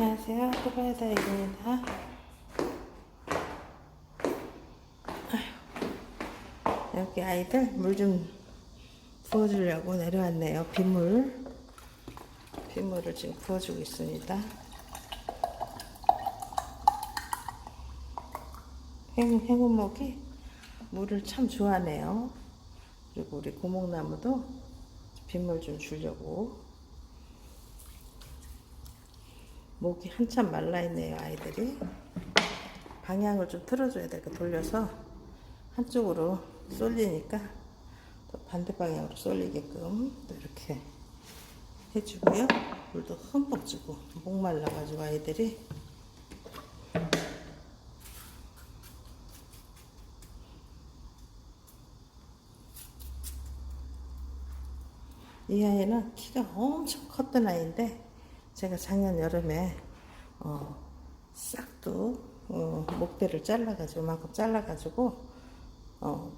안녕하세요. 토바이다입니다. 여기 아이들 물 좀 부어주려고 내려왔네요. 빗물. 빗물을 지금 부어주고 있습니다. 행, 행운목이 물을 참 좋아하네요. 그리고 우리 고목나무도 빗물 좀 주려고 목이 한참 말라있네요 아이들이. 방향을 좀 틀어줘야 될까 돌려서. 한쪽으로 쏠리니까 또 반대 방향으로 쏠리게끔 또 이렇게 해주고요. 물도 흠뻑 주고 목 말라가지고 아이들이. 이 아이는 키가 엄청 컸던 아이인데 제가 작년 여름에 어, 싹도 어, 목대를 잘라가지고 만큼 잘라가지고 어,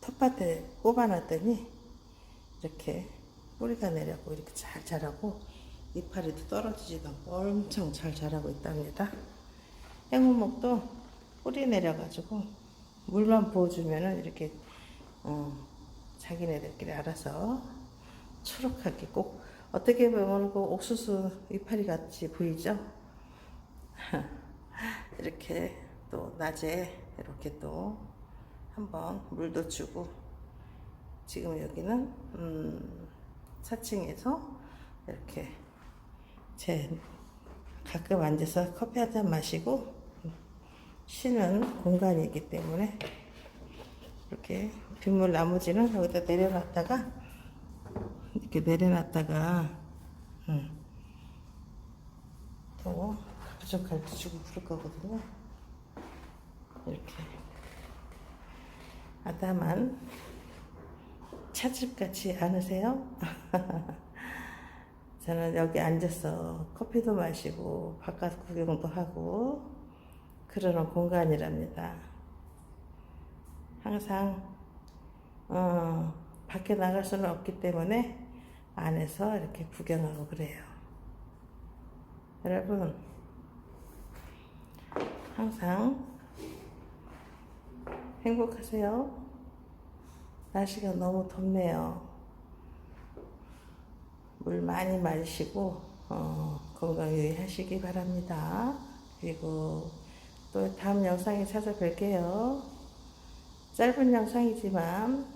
텃밭에 꼽아놨더니 이렇게 뿌리가 내려고 이렇게 잘 자라고 이파리도 떨어지지도 않고 엄청 잘 자라고 있답니다. 행운목도 뿌리 내려가지고 물만 부어주면은 이렇게 어, 자기네들끼리 알아서 초록하게 꼭 어떻게 보면 그 옥수수 이파리 같이 보이죠? 이렇게 또 낮에 이렇게 또 한번 물도 주고 지금 여기는 음 4층에서 이렇게 제 가끔 앉아서 커피 한 잔 마시고 쉬는 공간이기 때문에 이렇게 빗물 나머지는 여기다 내려놨다가 이렇게 내려놨다가 음, 또때 주고 부를 거거든요. 이렇게 아담한 차집 같지 않으세요? 저는 여기 앉아서 커피도 마시고 바깥 구경도 하고 그러는 공간이랍니다. 항상 어, 밖에 나갈 수는 없기 때문에 안에서 이렇게 구경하고 그래요. 여러분, 항상 행복하세요. 날씨가 너무 덥네요. 물 많이 마시고 어, 건강 유의하시기 바랍니다. 그리고 또 다음 영상에 찾아뵐게요. 짧은 영상이지만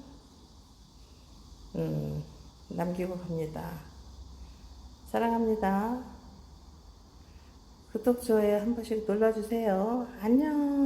음, 남기고 갑니다. 사랑합니다. 구독, 좋아요 한 번씩 눌러주세요. 안녕.